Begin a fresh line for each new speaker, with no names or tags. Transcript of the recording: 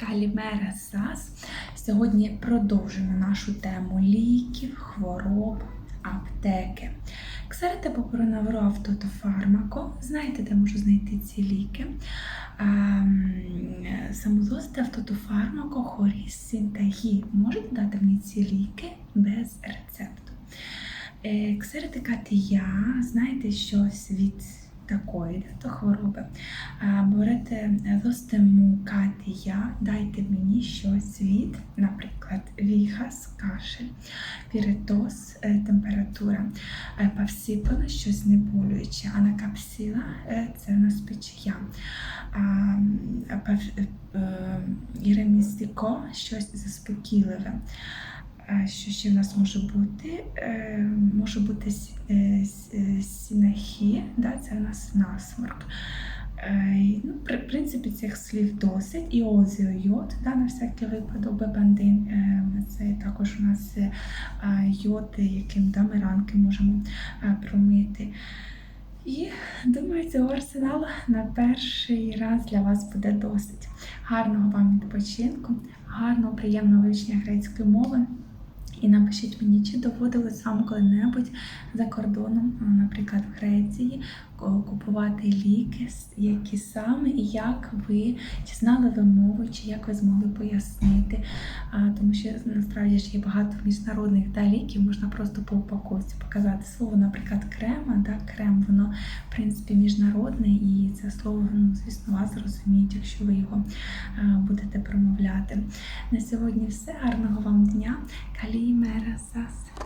Калімера Сас. Сьогодні продовжимо нашу тему ліків, хвороб, аптеки. Ксерите попронавро автотофармако. Знаєте, де можу знайти ці ліки? Ем, Самозосте автотофармако, хоріс, синтагі. Можете дати мені ці ліки без рецепту? Е, Ксерите катія, знаєте щось від такої то хвороби. А, Берете зостему катія, дайте мені щось від, наприклад, віхас, кашель, піритоз, е, температура, Е, павсіпана, щось знеболююче, анакапсіла е, це у нас печія. А, е, Іремістико, щось заспокійливе. Що ще в нас може бути? Е, Може бути е, е, сінахі, да, це у нас насморк. Ну, при- в принципі, цих слів досить. І озіойод, да, на всякий випадок, бебандин. Це також у нас йод, яким да, ми ранки можемо промити. І думаю, цього арсеналу на перший раз для вас буде досить. Гарного вам відпочинку, гарного, приємного вивчення грецької мови. І напишіть мені, чи доводилось вам коли-небудь за кордоном, наприклад, в Греції, купувати ліки, які саме і як ви, чи знали ви чи як ви змогли пояснити. А, тому що насправді ж є багато міжнародних да, ліків, можна просто по упаковці показати слово, наприклад, крема. Да, крем, воно в принципі міжнародне, і це слово, ну, звісно, вас зрозуміють, якщо ви його а, будете промовляти. На сьогодні все. Гарного вам дня. Калімера Сас.